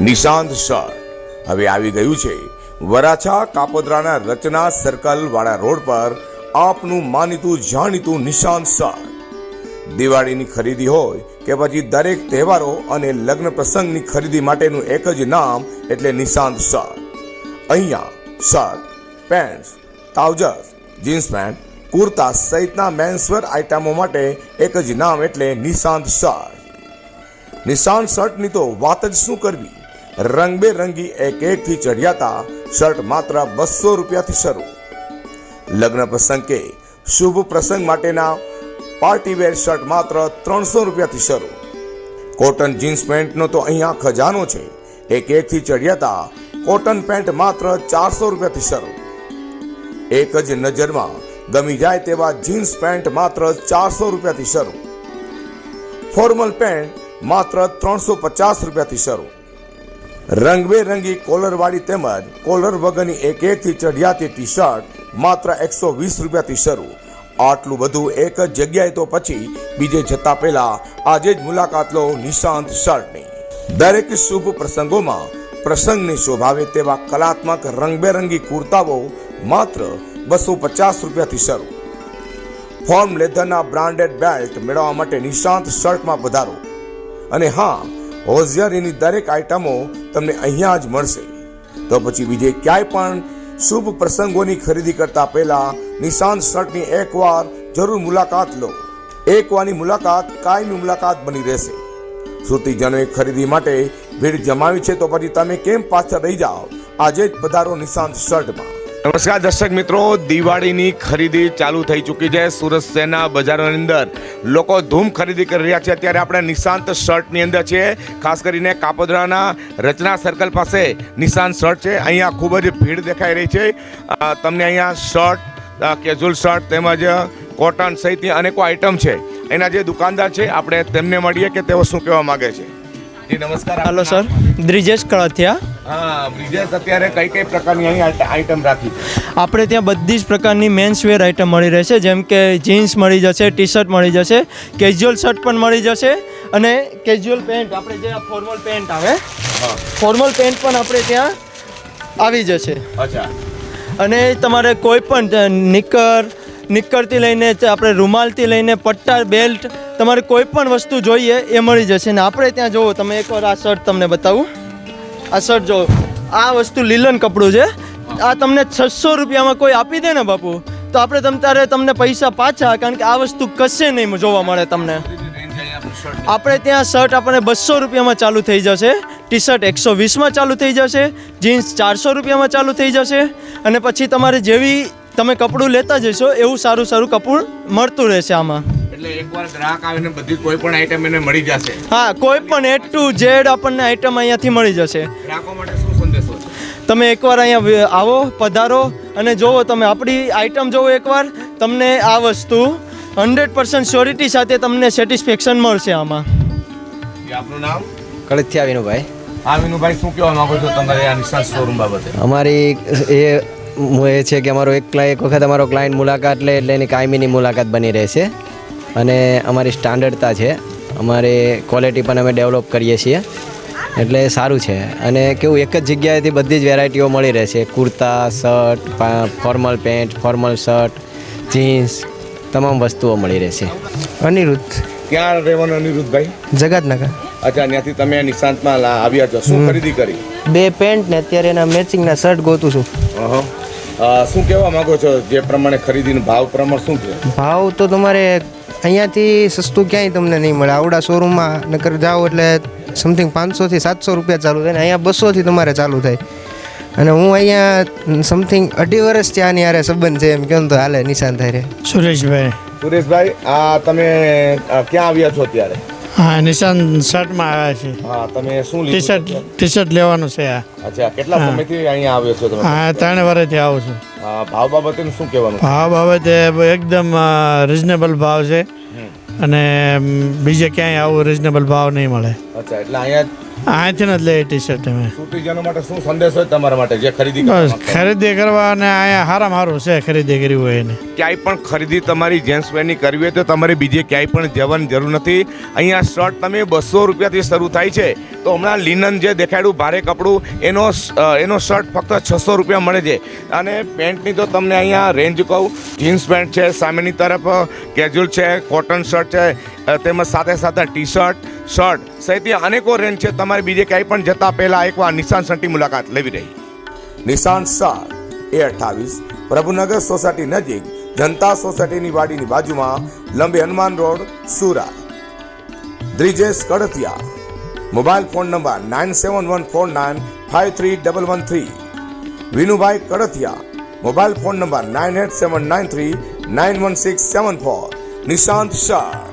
Nishant sir. હવે આવી ગયું છે. વરાછા કાપોદ્રાના રચના સર્કલ વાળા રોડ પર આપનું માનીતું જાણીતું નિશાંત સર. દિવાળીની ખરીદી હોય કે પછી દરેક તહેવારો અને લગ્ન પ્રસંગની ખરીદી માટેનું એક જ નામ એટલે નિશાંત શર્ટ અહીંયા shirt pant trousers, jeans pant, kurta સહિતના મેન્સવેર આઇટમો માટે એક જ નામ એટલે નિશાંત શર્ટ નિશાંત શર્ટની તો વાત જ શું કરવી? રંગબેરંગી એક એકથી ચઢિયાતા શર્ટ માત્ર બસો રૂપિયાથી શરૂ. લગ્ન પ્રસંગ કે શુભ પ્રસંગ માટેના પાર્ટીવેર શર્ટ માત્ર ત્રણસો રૂપિયાથી શરૂ. કોટન જીન્સ પેન્ટનો તો અહીંયા ખજાનો છે. એક એકથી ચઢિયાતા કોટન પેન્ટ માત્ર ચારસો રૂપિયાથી શરૂ. એક જ નજરમાં ગમી જાય તેવા જીન્સ પેન્ટ માત્ર ચારસો રૂપિયાથી શરૂ. ફોર્મલ પેન્ટ માત્ર ત્રણસો પચાસ રૂપિયાથી શરૂ. રંગબેરંગી કોલરવાળી તેમજ કોલર વગરની એક એકથી ચઢિયાતી ટી શર્ટ માત્ર એકસો વીસ રૂપિયાથી શરૂ. આટલું બધું એક જ જગ્યાએ તો પછી બીજે જતા પહેલા આજે જ મુલાકાત લો નિશાંત શર્ટની. દરેક શુભ પ્રસંગોમાં પ્રસંગને શોભાવે તેવા કલાત્મક રંગબેરંગી કુર્તાઓ માત્ર બસો પચાસ રૂપિયાથી શરૂ. ફોર્મ લેધરના બ્રાન્ડેડ બેલ્ટ મેળવવા માટે નિશાંત શર્ટમાં વધારો. અને હા હોશિયારીની દરેક આઇટમો તમને અહીંયા જ મળશે. તો પછી બીજે ક્યાંય પણ શુભ પ્રસંગોની ખરીદી કરતા પહેલા નિશાંત શર્ટની એકવાર જરૂર મુલાકાત લો. એકવારની મુલાકાત કાયમી મુલાકાત બની રહેશે. શ્રુતિજનોએ ખરીદી માટે ભીડ જમાવી છે તો પછી તમે કેમ પાછળ રહી જાઓ? આજે જ પધારો નિશાંત શર્ટમાં. નમસ્કાર દર્શક મિત્રો દિવાળીની ખરીદી ચાલુ થઈ ચૂકી છે. સુરત શહેરના બજારોની અંદર લોકો ધૂમ ખરીદી કરી રહ્યા છે. અત્યારે આપણે નિશાંત શર્ટની અંદર છે. ખાસ કરીને કાપોદરાના રચના સર્કલ પાસે નિશાંત શર્ટ છે. અહીંયા ખૂબ જ ભીડ દેખાઈ રહી છે. તમને અહીંયા શર્ટ કેઝ્યુઅલ શર્ટ તેમજ કોટન સહિતની અનેકો આઇટમ છે. એના જે દુકાનદાર છે આપણે તેમને મળીએ કે તેઓ શું કહેવા માગે છે. જી નમસ્કાર. Hello sir. દ્રિજેશ કળથિયા? હા બ્રિજેશ અત્યારે કઈ કઈ પ્રકારની અહીં આઇટમ રાખી? આપણે ત્યાં બધી જ પ્રકારની મેન્સ વેર આઇટમ મળી રહેશે જેમ કે જીન્સ મળી જશે ટી શર્ટ મળી જશે કેઝ્યુઅલ શર્ટ પણ મળી જશે અને કેઝ્યુઅલ પેન્ટ આપણે જે ફોર્મલ પેન્ટ આવે ફોર્મલ પેન્ટ પણ આપણે ત્યાં આવી જશે. અચ્છા. અને તમારે કોઈ પણ નિકર નિક્કરથી લઈને આપણે રૂમાલથી લઈને પટ્ટા બેલ્ટ તમારે કોઈ પણ વસ્તુ જોઈએ એ મળી જશે. ને આપણે ત્યાં જુઓ તમે એકવાર આ શર્ટ તમને બતાવું. આ શર્ટ જો, આ વસ્તુ લીલન કપડું છે. આ તમને છસો રૂપિયામાં કોઈ આપી દે ને બાપુ, તો આપણે તમ તારે તમને પૈસા પાછા, કારણ કે આ વસ્તુ કશે નહીં જોવા મળે તમને. આપણે ત્યાં શર્ટ આપણને બસો રૂપિયામાં ચાલુ થઈ જશે ટી શર્ટ એકસો વીસમાં ચાલુ થઈ જશે, જીન્સ ચારસો રૂપિયામાં ચાલુ થઈ જશે, અને પછી તમારે જેવી તમે કપડું લેતા જશો, એવું સારું સારું કપડું મળતું રહેશે આમાં. એટલે એકવાર ગ્રાહક આવીને બધી કોઈ પણ આઈટમ એને મળી જશે. હા કોઈ પણ એ ટુ ઝેડ આપણને આઈટમ અહીંયાથી મળી જશે. ગ્રાહકો માટે શું સંદેશો છે? તમે એકવાર અહીંયા આવો પધારો અને જોવો તમે આપણી આઈટમ જોવો એકવાર. તમને આ વસ્તુ હંડ્રેડ પર્સન્ટ શ્યોરિટી સાથે તમને સેટિસ્ફેક્શન મળશે આમાં. આપનું નામ? કળથિયા વિનુભાઈ. હા વિનુભાઈ શું કહેવા માંગો છો તમારે આ નિશાન શોરૂમ બાબતે? અમારી એ એ છે કે અમારો એક ક્લાય- એક વખત અમારો ક્લાયન્ટ મુલાકાત લે એટલે એની કાયમીની મુલાકાત બની રહેશે. અને અમારી સ્ટાન્ડર્ડતા છે. અમારે ક્વોલિટી પણ અમે ડેવલપ કરીએ છીએ. એટલે સારું છે. અને કેવું એક જ જગ્યાએથી બધી જ વેરાયટીઓ મળી રહે છે. Kurta shirt formal pant formal shirt jeans તમામ વસ્તુઓ મળી રહેશે અનિરુદ્ધ. ક્યાં રહેવાનું અનિરુદ્ધભાઈ? જગતનગર. અચ્છા ત્યાંથી તમે નિશાંતમાં આવ્યા છો. શું ખરીદી કરી? બે પેન્ટ ને અત્યારે એના મેચિંગના શર્ટ ગોતું છું. શું કહેવા માંગો છો? જે પ્રમાણે ખરીદીનો ભાવ પ્રમાણ શું છે? ભાવ તો તમારે અહીંયાથી સસ્તું ક્યાંય તમને નહીં મળે. આવડા શોરૂમમાં નકર જાઓ એટલે સમથિંગ પાંચસોથી સાતસો રૂપિયા ચાલુ થાય ને અહીંયા બસોથી તમારે ચાલુ થાય. અને હું અહીંયા સમથિંગ અઢી વર્ષથી આની યારે સંબંધ છે એમ કેમ તો હાલે નિશાન થાય રે. સુરેશભાઈ. સુરેશભાઈ આ તમે ક્યાં આવ્યા છો અત્યારે? હા નિશાન શર્ટમાં આવ્યા છે હા તમે શું ટી શર્ટ ટી શર્ટ લેવાનું છે આ. અચ્છા કેટલા સમયથી અહીંયા આવ્યો છો તમે? હા ત્રણ વર્ષથી આવું છું. ભાવ બાબતે શું કહેવાનું? ભાવ બાબતે એકદમ રિઝનેબલ ભાવ છે. અને બીજે ક્યાંય આવું રિઝનેબલ ભાવ નહીં મળે. અચ્છા એટલે અહીંયા અહીંથી જ લે ટી શર્ટ અમે સુટીજનો માટે શું સંદેશ હોય તમારા માટે? જે ખરીદી કરવા બસ ખરીદી કરવા અને અહીંયા હારામાં હારું છે ખરીદી કરવી હોય એને. ક્યાંય પણ ખરીદી તમારી જેન્ટ્સ વેરની કરવી હોય તો તમારે બીજે ક્યાંય પણ જવાની જરૂર નથી. અહીંયા શર્ટ તમે બસો રૂપિયાથી શરૂ થાય છે. તો હમણાં લિનન જે દેખાડ્યું ભારે કપડું એનો એનો શર્ટ ફક્ત છસો રૂપિયા મળે છે. અને પેન્ટની તો તમને અહીંયા રેન્જ કહું જીન્સ પેન્ટ છે સામેની તરફ કેઝ્યુઅલ છે કોટન શર્ટ છે તેમજ સાથે સાથે ટી શર્ટ શર્ટ, સહિત અનેકો રેન્જ છે. તમારે બીજે ક્યાંય પણ જતા પહેલા એકવાર નિશાન સન્ટી મુલાકાત લેવી રહી. નિશાન શાહ એ અઠ્ઠાવીસ પ્રભુનગર સોસાયટી નજીક, જનતા સોસાયટીની વાડીની બાજુમાં, Lambe Hanuman road, Surat. Drijesh Kadatiya, mobile phone number nine seven one four nine five three double one three. Vinubhai Kadatiya, mobile phone number nine eight seven nine three nine one six seven four. Nishant Shah.